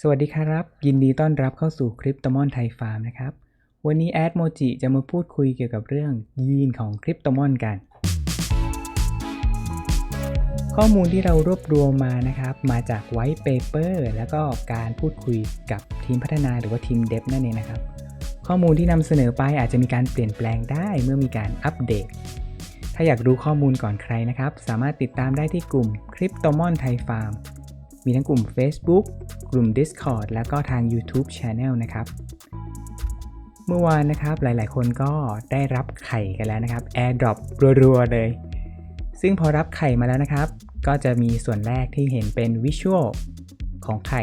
สวัสดีครับ ยินดีต้อนรับเข้าสู่คริปโตมอนไทยฟาร์มนะครับ วันนี้แอดโมจิจะมาพูดคุยเกี่ยวกับเรื่องยีนของคริปโตมอนกัน ข้อมูลที่เรารวบรวมมานะครับ มาจากไวท์เปเปอร์แล้วก็การพูดคุยกับทีมพัฒนาหรือว่าทีมเดฟนั่นเองนะครับ ข้อมูลที่นำเสนอไปอาจจะมีการเปลี่ยนแปลงได้เมื่อมีการอัปเดต ถ้าอยากรู้ข้อมูลก่อนใครนะครับ สามารถติดตามได้ที่กลุ่มคริปโตมอนไทยฟาร์ม มีทั้งกลุ่ม Facebook กลุ่ม Discord แล้วก็ทาง YouTube Channel นะครับ เมื่อวานนะครับหลายๆ คนก็ได้รับไข่กันแล้วนะครับ AirDrop รัวๆ เลย ซึ่งพอรับไข่มาแล้วนะครับ ก็จะมีส่วนแรกที่เห็นเป็นวิชวลของไข่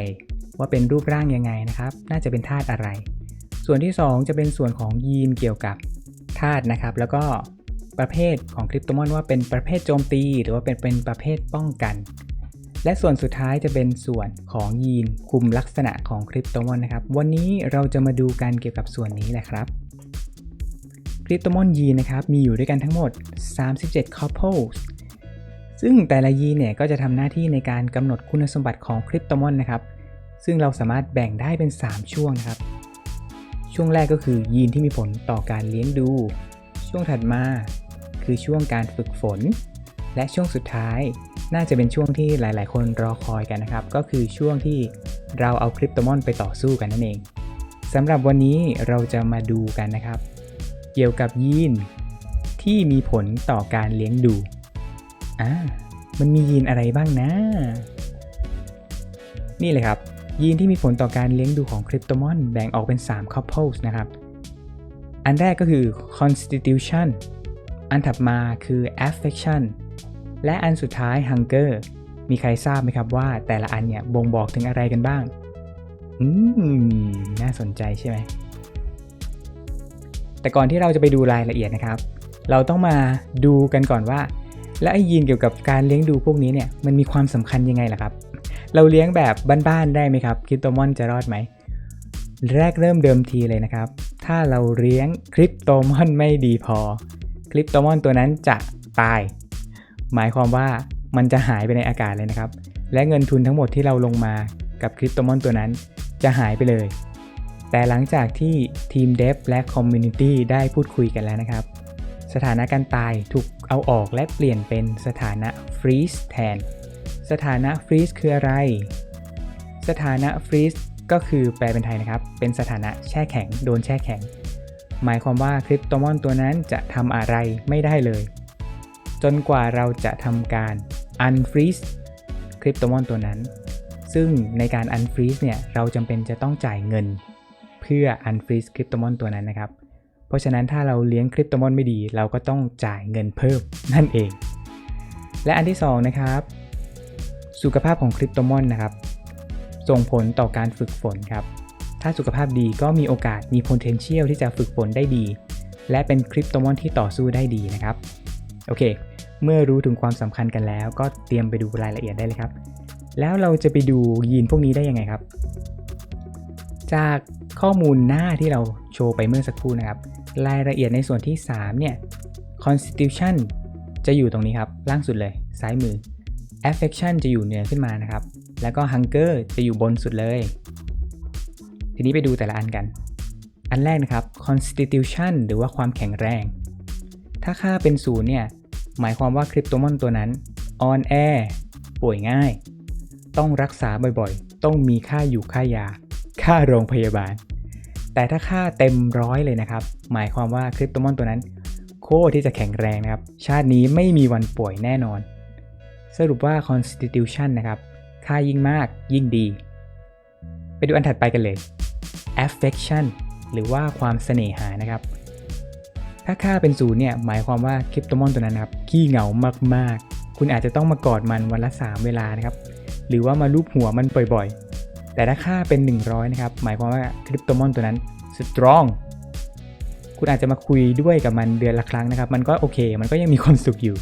ว่าเป็นรูปร่างยังไงนะครับ น่าจะเป็นธาตุอะไร ส่วนที่ 2 จะเป็นส่วนของยีนเกี่ยวกับธาตุนะครับ แล้วก็ประเภทของคริปโตมอนว่าเป็นประเภทโจมตี หรือว่าเป็นเป็นประเภทป้องกัน และส่วนสุดท้ายจะเป็นส่วนของยีนคุมลักษณะของคริปโตมอนนะครับ วันนี้เราจะมาดูกันเกี่ยวกับส่วนนี้แหละครับคริปโตมอนยีนนะครับมีอยู่ด้วยกันทั้งหมด 37 couples ซึ่งแต่ละยีนเนี่ยก็จะทำหน้าที่ในการกำหนดคุณสมบัติของคริปโตมอนนะครับ ซึ่งเราสามารถแบ่งได้เป็น 3 ช่วงนะครับ ช่วงแรกก็คือยีนที่มีผลต่อการเลี้ยงดู ช่วงถัดมา คือช่วงการฝึกฝน และช่วงสุดท้าย น่าจะเป็นช่วงที่หลาย ๆ คนรอคอยกันนะครับ ก็คือช่วงที่เราเอาคริปโตมอนไปต่อสู้กันนั่นเองสำหรับวันนี้เราจะมาดูกันนะครับ เกี่ยวกับยีนที่มีผลต่อการเลี้ยงดูอ่ามันมียีนอะไรบ้างนะ นี่เลยครับ ยีนที่มีผลต่อการเลี้ยงดูของคริปโตมอนแบ่งออกเป็น 3 couples นะครับ อันแรกก็คือ constitution อันถัดมาคือ affection และอันสุดท้าย hunger มีใครทราบไหมครับว่าแต่ละอันเนี่ยบ่งบอกถึงอะไรกันบ้าง อืม น่าสนใจใช่ไหม แต่ก่อนที่เราจะไปดูรายละเอียดนะครับ เราต้องมาดูกันก่อนว่า แล้วไอยีนเกี่ยวกับการเลี้ยงดูพวกนี้เนี่ยมันมีความสำคัญยังไงล่ะครับ เราเลี้ยงแบบบ้านๆได้ไหมครับคริปโตมอนจะรอดไหมแรกเริ่มเดิมทีเลยนะครับ ถ้าเราเลี้ยงคริปโตมอนไม่ดีพอ คริปโตมอนตัวนั้นจะตาย หมายความว่ามันจะหายไปในอากาศเลยนะครับ และเงินทุนทั้งหมดที่เราลงมากับคริปโตมอนตัวนั้นจะหายไปเลย แต่หลังจากที่ทีมเดฟและคอมมูนิตี้ได้พูดคุยกันแล้วนะครับ สถานะการตายถูกเอาออกและเปลี่ยนเป็นสถานะฟรีซแทน สถานะฟรีซคืออะไร สถานะฟรีซก็คือแปลเป็นไทยนะครับ เป็นสถานะแช่แข็ง โดนแช่แข็ง หมายความว่าคริปโตมอนตัวนั้นจะทำอะไรไม่ได้เลย จนกว่าเราจะทำการ unfreeze คริปโตมอนตัวนั้น ซึ่งในการ unfreeze เนี่ย เราจำเป็นจะต้องจ่ายเงิน เพื่อ unfreeze คริปโตมอนตัวนั้นนะครับ เพราะฉะนั้นถ้าเราเลี้ยงคริปโตมอนไม่ดี เราก็ต้องจ่ายเงินเพิ่มนั่นเอง และอันที่สองนะครับ สุขภาพของคริปโตมอนนะครับ ส่งผลต่อการฝึกฝนครับ ถ้าสุขภาพดีก็มีโอกาสมี potential ที่จะฝึกฝนได้ดี และเป็นคริปโตมอนที่ต่อสู้ได้ดีนะครับ โอเค เมื่อรู้ถึงความสำคัญกันแล้ว ก็เตรียมไปดูรายละเอียดได้เลยครับ แล้วเราจะไปดูยีนพวกนี้ได้ยังไงครับ จากข้อมูลหน้าที่เราโชว์ไปเมื่อสักครู่นะครับ รายละเอียดในส่วนที่ 3 เนี่ย constitution จะอยู่ตรงนี้ครับ ล่างสุดเลย ซ้ายมือ affection จะอยู่เหนือขึ้นมานะครับ แล้วก็ hunger จะอยู่บนสุดเลย ทีนี้ไปดูแต่ละอันกัน อันแรกนะครับ constitution หรือว่าความแข็งแรง ถ้าค่าเป็นศูนย์เนี่ย หมายความว่าคริปโตมอนตัวนั้น on air ป่วยง่าย ต้องรักษาบ่อยๆ ต้องมีค่าอยู่ค่ายา ค่าโรงพยาบาล แต่ถ้าค่าเต็มร้อยเลยนะครับ หมายความว่าคริปโตมอนตัวนั้น โคตรที่จะแข็งแรงนะครับ ชาตินี้ไม่มีวันป่วยแน่นอน สรุปว่า constitution นะครับ ค่ายิ่งมากยิ่งดี ไปดูอันถัดไปกันเลย affection หรือว่าความเสน่หานะครับ ถ้าค่าเป็นศูนย์เนี่ยหมายความว่าคริปโตมอนตัวนั้นนะครับขี้เหงามากๆ คุณอาจจะต้องมากอดมันวันละ 3 เวลานะครับ หรือว่ามาลูบหัวมันบ่อยๆ แต่ถ้าค่าเป็น 100 นะครับ หมายความว่าคริปโตมอนตัวนั้น strong คุณอาจจะมาคุยด้วยกับมันเดือนละครั้งนะครับ มันก็โอเค มันก็ยังมีความสุขอยู่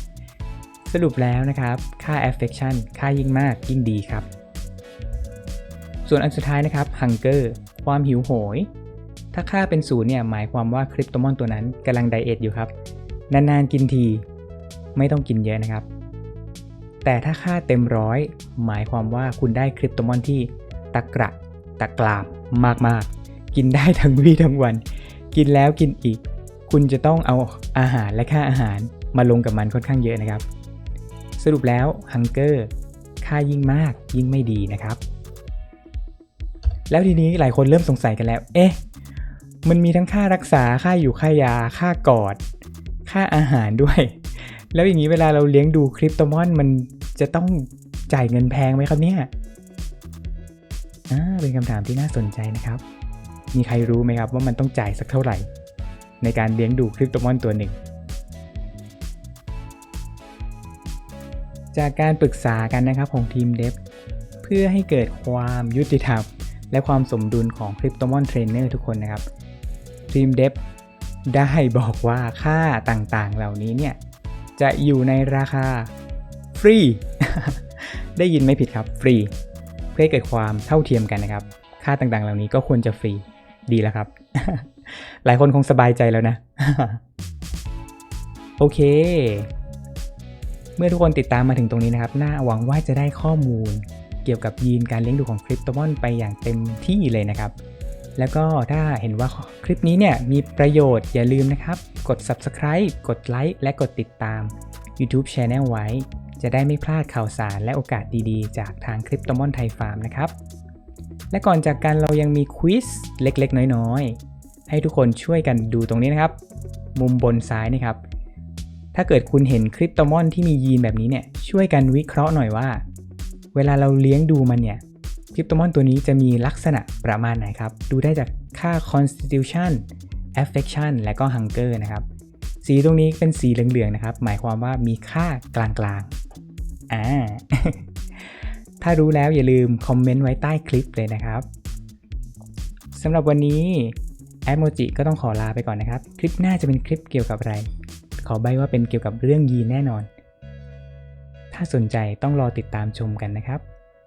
สรุปแล้วนะครับ ค่า affection ค่ายิ่งมากยิ่งดีครับ ส่วนอันสุดท้ายนะครับ hunger ความหิวโหย ถ้าค่าเป็นศูนย์เนี่ยหมายความว่าคริปโตมอนตัวนั้นกำลังไดเอทอยู่ครับ นานๆกินที ไม่ต้องกินเยอะนะครับ แต่ถ้าค่าเต็มร้อยหมายความว่าคุณได้คริปโตมอนที่ตะกระตะกราบมากๆ กินได้ทั้งวี่ทั้งวัน กินแล้วกินอีก คุณจะต้องเอาอาหารและค่าอาหารมาลงกับมันค่อนข้างเยอะนะครับ สรุปแล้วฮังเกอร์ค่ายิ่งมากยิ่งไม่ดีนะครับ แล้วทีนี้หลายคนเริ่มสงสัยกันแล้ว เอ๊ะ มันมีทั้งค่ารักษาค่าอยู่ค่ายา ค่ากอด ค่าอาหารด้วย แล้วอย่างนี้เวลาเราเลี้ยงดูคริปโตมอนมันจะต้องจ่ายเงินแพงไหมครับเนี่ยอ่าเป็นคำถามที่น่าสนใจนะครับ มีใครรู้ไหมครับว่ามันต้องจ่ายสักเท่าไหร่ ในการเลี้ยงดูคริปโตมอนตัวหนึ่ง จากการปรึกษากันนะครับของทีมเดฟเพื่อให้เกิดความยุติธรรมและความสมดุลของคริปโตมอนเทรนเนอร์ทุกคนนะครับ ทีมเดฟได้บอกว่าค่าต่างๆเหล่านี้เนี่ย จะอยู่ในราคาฟรี ได้ยินไม่ผิดครับฟรี เพื่อเกิดความเท่าเทียมกันนะครับ ค่าต่างๆ เหล่านี้ก็ควรจะฟรีดีแล้วครับ หลายคนคงสบายใจแล้วนะ โอเค เมื่อทุกคนติดตามมาถึงตรงนี้นะครับ น่าหวังว่าจะได้ข้อมูลเกี่ยวกับยีนการเลี้ยงดูของคริปโตมอนไปอย่างเต็มที่เลยนะครับ แล้วก็ถ้าเห็นว่าคลิปนี้เนี่ยมีประโยชน์อย่าลืมนะครับ กด subscribe กดไลค์และกดติดตาม YouTube Channel ไว้ จะได้ไม่พลาดข่าวสารและโอกาสดีๆ จากทางคริปตมอนไทยฟาร์มนะครับ และก่อนจากกันเรายังมีควิสเล็กๆ น้อยๆ ให้ทุกคนช่วยกันดูตรงนี้นะครับ มุมบนซ้ายนะครับ ถ้าเกิดคุณเห็นคริปโตมอนที่มียีนแบบนี้เนี่ยช่วยกันวิเคราะห์หน่อยว่า เวลาเราเลี้ยงดูมันเนี่ย ริปโตมอนตัวนี้จะมีลักษณะประมาณไหนครับ ดูได้จากค่า constitution affection และก็ hunger นะครับ สีตรงนี้เป็นสีเหลืองๆนะครับ หมายความว่ามีค่ากลางๆ อ่า ถ้ารู้แล้วอย่าลืมคอมเมนต์ไว้ใต้คลิปเลยนะครับสำหรับวันนี้แอดโมจิก็ต้องขอลาไปก่อนนะครับ คลิปหน้าจะเป็นคลิปเกี่ยวกับอะไร ขอใบว่าเป็นเกี่ยวกับเรื่องยีนแน่นอน ถ้าสนใจต้องรอติดตามชมกันนะครับ